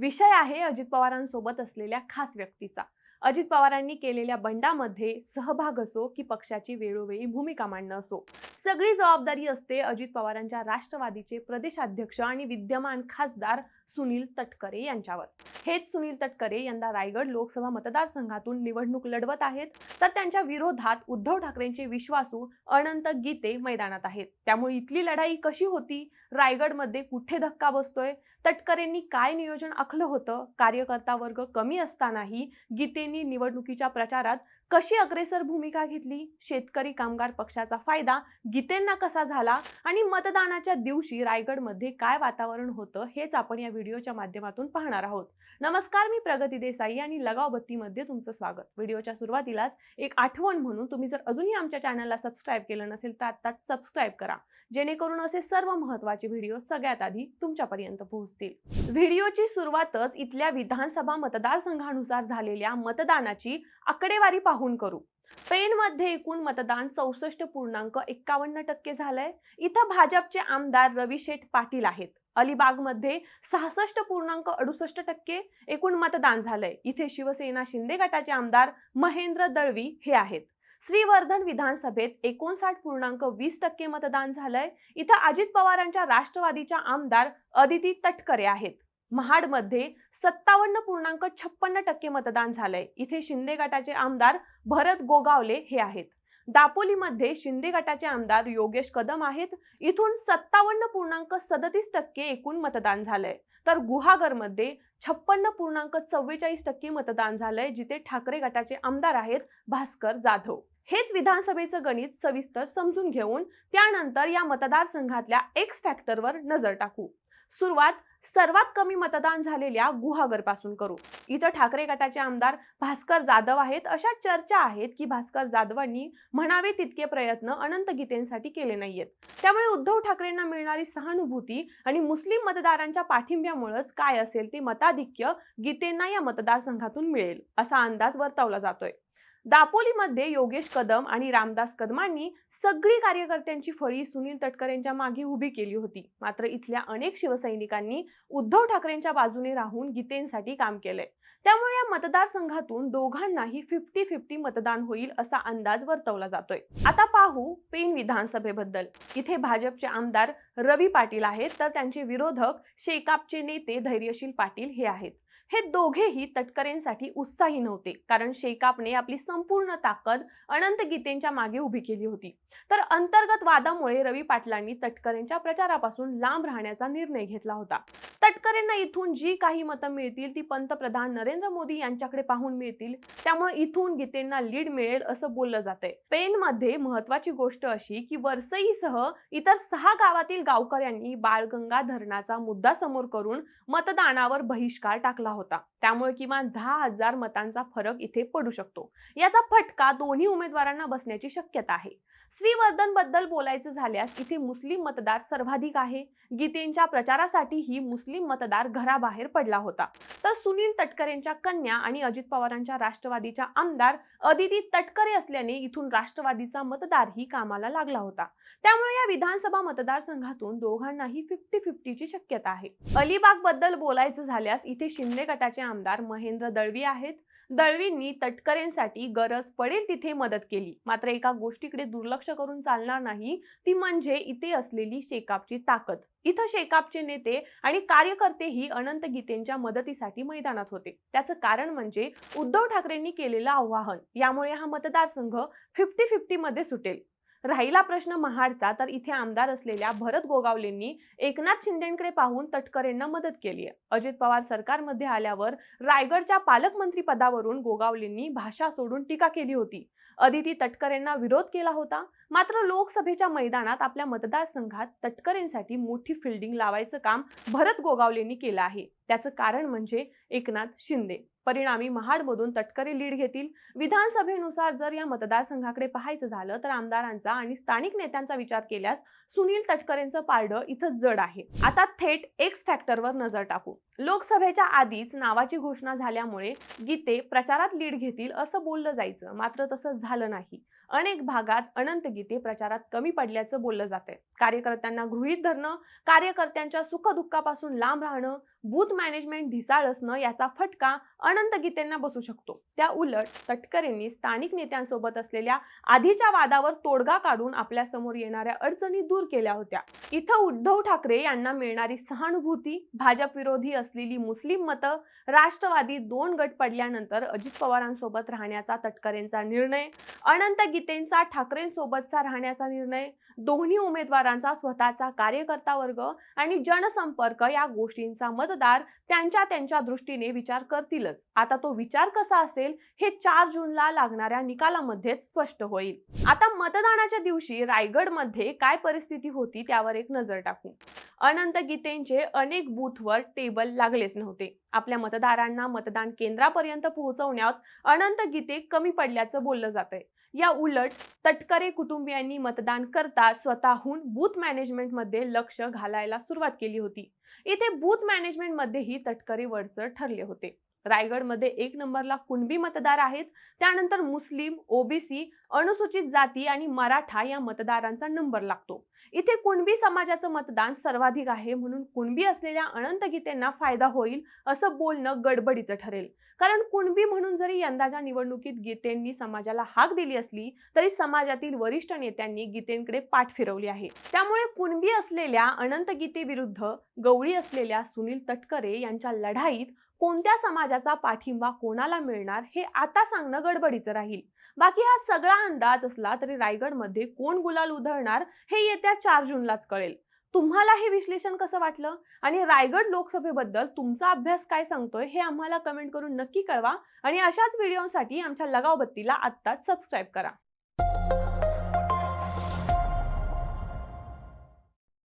विषय आहे अजित पवारांसोबत असलेल्या खास व्यक्तीचा. अजित पवारांनी केलेल्या बंडामध्ये सहभाग असो की पक्षाची वेळोवेळी भूमिका मांडणं असो. सगळी जबाबदारी असते अजित पवारांच्या राष्ट्रवादीचे प्रदेशाध्यक्ष आणि विद्यमान खासदार सुनील तटकरे यांच्यावर. हेच सुनील तटकरे यंदा रायगड लोकसभा मतदारसंघातून निवडणूक लढवत आहेत. तर त्यांच्या विरोधात उद्धव ठाकरेंचे विश्वासू अनंत गीते मैदानात आहेत. त्यामुळे इथली लढाई कशी होती? रायगडमध्ये कुठे धक्का बसतोय? तटकरेंनी काय नियोजन आखलं होतं? कार्यकर्ता वर्ग कमी असतानाही गीते यांनी निवडणुकीच्या प्रचारात कशी अग्रेसर भूमिका घेतली? शेतकरी कामगार पक्षाचा फायदा गीतेंना कसा झाला? आणि मतदानाच्या दिवशी रायगडमध्ये काय वातावरण होतं? हेच आपण या व्हिडिओच्या माध्यमातून पाहणार आहोत. नमस्कार मी प्रगती देसाई आणि लगाव बत्तीमध्ये तुमचं स्वागत. व्हिडिओच्या सुरुवातीलाच एक आठवण म्हणून तुम्ही जर अजूनही आमच्या चॅनलला सबस्क्राईब केलं नसेल तर आत्ताच सबस्क्राईब करा. जेणेकरून असे सर्व महत्त्वाचे व्हिडिओ सगळ्यात आधी तुमच्यापर्यंत पोहोचतील. व्हिडिओची सुरुवातच इथल्या विधानसभा मतदारसंघानुसार झालेल्या मतदानाची आकडेवारी पाहून करू. पेणमध्ये एकूण मतदान चौसष्ट पूर्णांक एक्कावन्न टक्के झालंय. इथं भाजपचे आमदार रवी शेठ पाटील आहेत. अलिबागमध्ये सहासष्ट पूर्णांक अडुसष्ट टक्के एकूण मतदान झालंय. इथे शिवसेना शिंदे गटाचे आमदार महेंद्र दळवी हे आहेत. श्रीवर्धन विधानसभेत एकोणसाठ पूर्णांक वीस टक्के मतदान झालंय. इथं अजित पवारांच्या राष्ट्रवादीच्या आमदार अदिती तटकरे आहेत. महाडमध्ये सत्तावन्न पूर्णांक छप्पन्न टक्के मतदान झालंय. इथे शिंदे गटाचे आमदार भरत गोगावले हे आहेत. दापोलीमध्ये शिंदे गटाचे आमदार योगेश कदम आहेत. इथून सत्तावन्न पूर्णांक सदतीस टक्के एकूण मतदान झालंय. तर गुहागरमध्ये छप्पन्न पूर्णांक चव्वेचाळीस टक्के मतदान झालंय जिथे ठाकरे गटाचे आमदार आहेत भास्कर जाधव. हेच विधानसभेचं गणित सविस्तर समजून घेऊन त्यानंतर या मतदारसंघातल्या एक्स फॅक्टरवर नजर टाकू. सुरुवात सर्वात कमी मतदान झालेल्या गुहागरपासून करू. इथं ठाकरे गटाचे आमदार भास्कर जाधव आहेत. अशा चर्चा आहेत की भास्कर जाधवांनी म्हणावे तितके प्रयत्न अनंत गीतेंसाठी केले नाहीयेत. त्यामुळे उद्धव ठाकरेंना मिळणारी सहानुभूती आणि मुस्लिम मतदारांच्या पाठिंब्यामुळेच काय असेल ते मताधिक्य गीतेंना या मतदारसंघातून मिळेल असा अंदाज वर्तवला जातोय. दापोलीमध्ये योगेश कदम आणि रामदास कदमांनी सगळी कार्यकर्त्यांची फळी सुनील तटकरेंच्या मागे उभी केली होती. मात्र इथल्या अनेक शिवसैनिकांनी उद्धव ठाकरेंच्या बाजूने राहून गीतेंसाठी काम केलंय. त्यामुळे या मतदारसंघातून दोघांनाही फिफ्टी फिफ्टी मतदान होईल असा अंदाज वर्तवला जातोय. आता पाहू पेन विधानसभेबद्दल. इथे भाजपचे आमदार रवी पाटील आहेत तर त्यांचे विरोधक शेकापचे नेते धैर्यशील पाटील हे आहेत. हे दोघेही तटकरेंसाठी उत्साही नव्हते. कारण शेकापने आपली संपूर्ण ताकद अनंत गीतेंच्या मागे उभी केली होती. तर अंतर्गत वादामुळे रवी पाटलांनी तटकरेंच्या प्रचारापासून लांब राहण्याचा निर्णय घेतला होता. तटकरेंना इथून जी काही मतं मिळतील ती पंतप्रधान नरेंद्र मोदी यांच्याकडे पाहून मिळतील त्यामुळे इथून गीतेंना लीड मिळेल असं बोललं जातंय. पेनमध्ये महत्वाची गोष्ट अशी की वरसईसह इतर सहा गावातील गावकऱ्यांनी बाळगंगा धरणाचा मुद्दा समोर करून मतदानावर बहिष्कार टाकला होता. होता. त्यामुळे किमान दहा हजार मतांचा फरक इथे पडू शकतो. याचा फटका दोन्ही उमेदवारांना बसण्याची शक्यता आहे. श्रीवर्धनबद्दल बोलायचं झाल्यास इथे मुस्लिम मतदार सर्वाधिक आहे. गीतेंच्या प्रचारासाठीही मुस्लिम मतदार घराबाहेर पडला होता. तर सुनील तटकरेंच्या कन्या आणि अजित पवारांच्या राष्ट्रवादीच्या आमदार अदिती तटकरे असल्याने इथून राष्ट्रवादीचा मतदारही कामाला लागला होता. त्यामुळे या विधानसभा मतदारसंघातून दोघांनाही फिफ्टी फिफ्टीची शक्यता आहे. अलिबागबद्दल बोलायचं झाल्यास इथे शिंदे गटाचे आमदार महेंद्र दळवी आहेत. दळवींनी तटकरेंसाठी गरज पडेल तिथे मदत केली. मात्र एका गोष्टीकडे दुर्लक्ष करून चालणार नाही ती म्हणजे इथे असलेली शेकापची ताकद. इथं शेकापचे नेते आणि कार्यकर्तेही अनंत गीतेंच्या मदतीसाठी मैदानात होते. त्याचं कारण म्हणजे उद्धव ठाकरेंनी केलेलं आव्हान. यामुळे हा मतदारसंघ फिफ्टी फिफ्टी मध्ये सुटेल. राहिला प्रश्न महाडचा तर इथे आमदार असलेल्या भरत गोगावलेंनी एकनाथ शिंदेकडे पाहून तटकरेंना मदत केली आहे. अजित पवार सरकारमध्ये आल्यावर रायगडच्या पालकमंत्री पदावरून गोगावलेंनी भाषा सोडून टीका केली होती. अदिती तटकरेंना विरोध केला होता. मात्र लोकसभेच्या मैदानात आपल्या मतदारसंघात तटकरेंसाठी मोठी फिल्डिंग लावायचं काम भरत गोगावलेंनी केलं आहे. त्याचं कारण म्हणजे एकनाथ शिंदे. परिणामी महाडमधून तटकरे लीड घेतील. विधानसभेनुसार जर या मतदारसंघाकडे पाहायचं झालं तर आमदारांचा आणि स्थानिक नेत्यांचा विचार केल्यास सुनील तटकरेंचं पारडं इथं जड आहे. आता थेट एक्स फॅक्टरवर नजर टाकू. लोकसभेच्या आधीच नावाची घोषणा झाल्यामुळे गीते प्रचारात लीड घेतील असं बोललं जायचं मात्र तसं झालं नाही. अनेक भागात अनंत गीते प्रचारात कमी पडल्याचं बोललं जातंय. कार्यकर्त्यांना गृहीत धरणं कार्यकर्त्यांच्या सुखदुःखापासून लांब राहणं बूथ मॅनेजमेंट ढिसाळ असणं याचा फटका अनंत गीतेंना बसू शकतो. त्या उलट तटकरेंनी स्थानिक नेत्यांसोबत असलेल्या आधीच्या वादावर तोडगा काढून आपल्यासमोर येणाऱ्या अडचणी दूर केल्या होत्या. इथं उद्धव ठाकरे यांना मिळणारी सहानुभूती भाजप विरोधी असलेली मुस्लिम मतं राष्ट्रवादी दोन गट पडल्यानंतर अजित पवारांसोबत राहण्याचा तटकरेंचा निर्णय अनंत गीतेंचा ठाकरेंसोबतचा राहण्याचा निर्णय दोन्ही उमेदवारांचा स्वतःचा कार्यकर्ता वर्ग आणि जनसंपर्क या गोष्टींचा मतदार त्यांच्या त्यांच्या दृष्टीने विचार करतीलच. आता तो विचार कसा असेल हे चार जूनला लागणाऱ्या निकालामध्येच स्पष्ट होईल. आता मतदानाच्या दिवशी रायगडमध्ये काय परिस्थिती होती त्यावर एक नजर टाकू. अनंत गीतेंचे अनेक बूथवर टेबल लागलेच नव्हते. आपल्या मतदारांना मतदान केंद्रापर्यंत पोहोचवण्यात अनंत गीते कमी पडल्याचं बोललं जातंय. या उलट तटकरे कुटुंबियांनी मतदान करता स्वतःहून बूथ मॅनेजमेंटमध्ये लक्ष घालायला सुरुवात केली होती. इथे बूथ मॅनेजमेंटमध्येही तटकरे वडसर ठरले होते. रायगडमध्ये एक नंबरला कुणबी मतदार आहेत त्यानंतर मुस्लिम ओबीसी अनुसूचित जाती आणि मराठा या मतदारांचा नंबर लागतो. इथे कुणबी समाजाचं मतदान सर्वाधिक आहे म्हणून कुणबी असलेल्या अनंत गीतेंना फायदा होईल असं बोलणं गडबडीचं ठरेल. कारण कुणबी म्हणून जरी यंदाच्या निवडणुकीत गीतेंनी समाजाला हाक दिली असली तरी समाजातील वरिष्ठ नेत्यांनी गीतेंकडे पाठ फिरवली आहे. त्यामुळे कुणबी असलेल्या अनंत गीतेविरुद्ध गवळी असलेल्या सुनील तटकरे यांच्या लढाईत कोणत्या समाजाचा पाठिंबा कोणाला मिळणार हे आता सांगणं गडबडीचं राहील. बाकी हा सगळा अंदाज असला तरी रायगडमध्ये कोण गुलाल उधळणार हे येत्या चार जूनलाच कळेल. तुम्हाला हे विश्लेषण कसं वाटलं? आणि रायगड लोकसभेबद्दल तुमचा अभ्यास काय सांगतोय हे आम्हाला कमेंट करून नक्की कळवा आणि अशाच व्हिडिओसाठी आमच्या लगाव बत्तीला आत्ताच सबस्क्राईब करा.